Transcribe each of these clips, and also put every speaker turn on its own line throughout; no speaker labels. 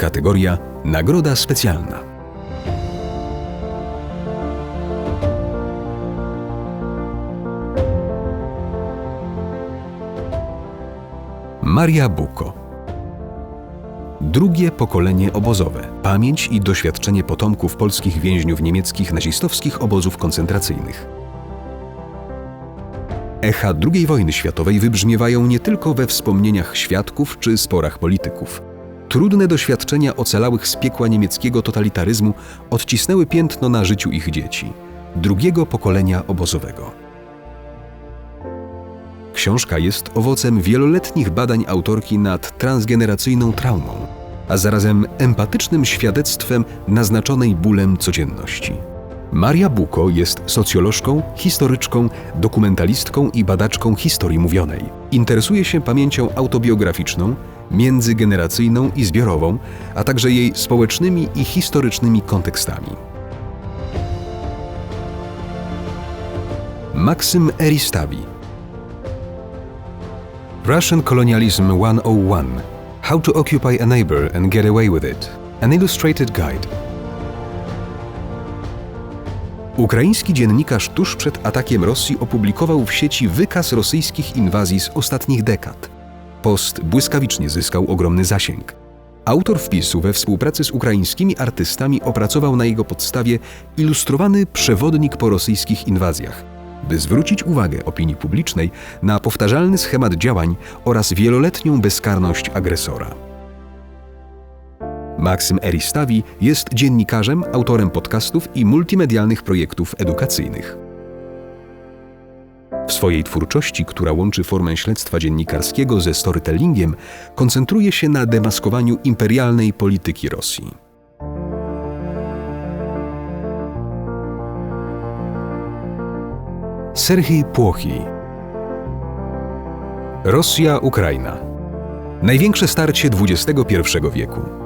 Kategoria Nagroda specjalna. Maria Buko. Drugie pokolenie obozowe. Pamięć i doświadczenie potomków polskich więźniów niemieckich nazistowskich obozów koncentracyjnych. Echa II wojny światowej wybrzmiewają nie tylko we wspomnieniach świadków czy sporach polityków. Trudne doświadczenia ocalałych z piekła niemieckiego totalitaryzmu odcisnęły piętno na życiu ich dzieci, drugiego pokolenia obozowego. Książka jest owocem wieloletnich badań autorki nad transgeneracyjną traumą, a zarazem empatycznym świadectwem naznaczonej bólem codzienności. Maria Buko jest socjolożką, historyczką, dokumentalistką i badaczką historii mówionej. Interesuje się pamięcią autobiograficzną, międzygeneracyjną i zbiorową, a także jej społecznymi i historycznymi kontekstami. Maksym Eristawi Russian Colonialism 101 How to Occupy a Neighbor and Get Away with It An Illustrated Guide Ukraiński dziennikarz tuż przed atakiem Rosji opublikował w sieci wykaz rosyjskich inwazji z ostatnich dekad. Post błyskawicznie zyskał ogromny zasięg. Autor wpisu we współpracy z ukraińskimi artystami opracował na jego podstawie ilustrowany przewodnik po rosyjskich inwazjach, by zwrócić uwagę opinii publicznej na powtarzalny schemat działań oraz wieloletnią bezkarność agresora. Maksym Eristawi jest dziennikarzem, autorem podcastów i multimedialnych projektów edukacyjnych. W swojej twórczości, która łączy formę śledztwa dziennikarskiego ze storytellingiem, koncentruje się na demaskowaniu imperialnej polityki Rosji. Serhii Płochi Rosja-Ukraina Największe starcie XXI wieku.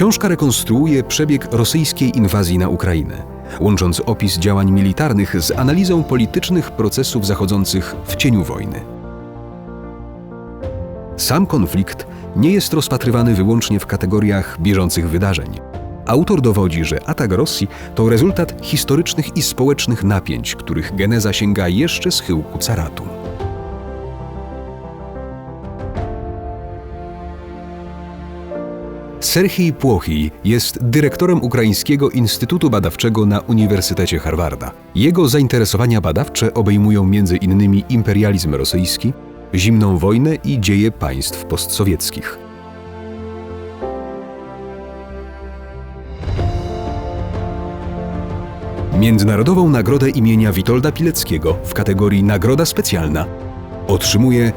Książka rekonstruuje przebieg rosyjskiej inwazji na Ukrainę, łącząc opis działań militarnych z analizą politycznych procesów zachodzących w cieniu wojny. Sam konflikt nie jest rozpatrywany wyłącznie w kategoriach bieżących wydarzeń. Autor dowodzi, że atak Rosji to rezultat historycznych i społecznych napięć, których geneza sięga jeszcze schyłku caratu. Serhii Płochi jest dyrektorem Ukraińskiego Instytutu Badawczego na Uniwersytecie Harvarda. Jego zainteresowania badawcze obejmują m.in. imperializm rosyjski, zimną wojnę i dzieje państw postsowieckich. Międzynarodową Nagrodę imienia Witolda Pileckiego w kategorii Nagroda Specjalna otrzymuje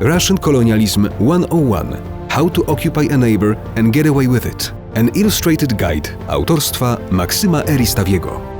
Russian Colonialism 101 How to Occupy a Neighbor and Get Away with It An Illustrated Guide autorstwa Maksyma Eristawiego.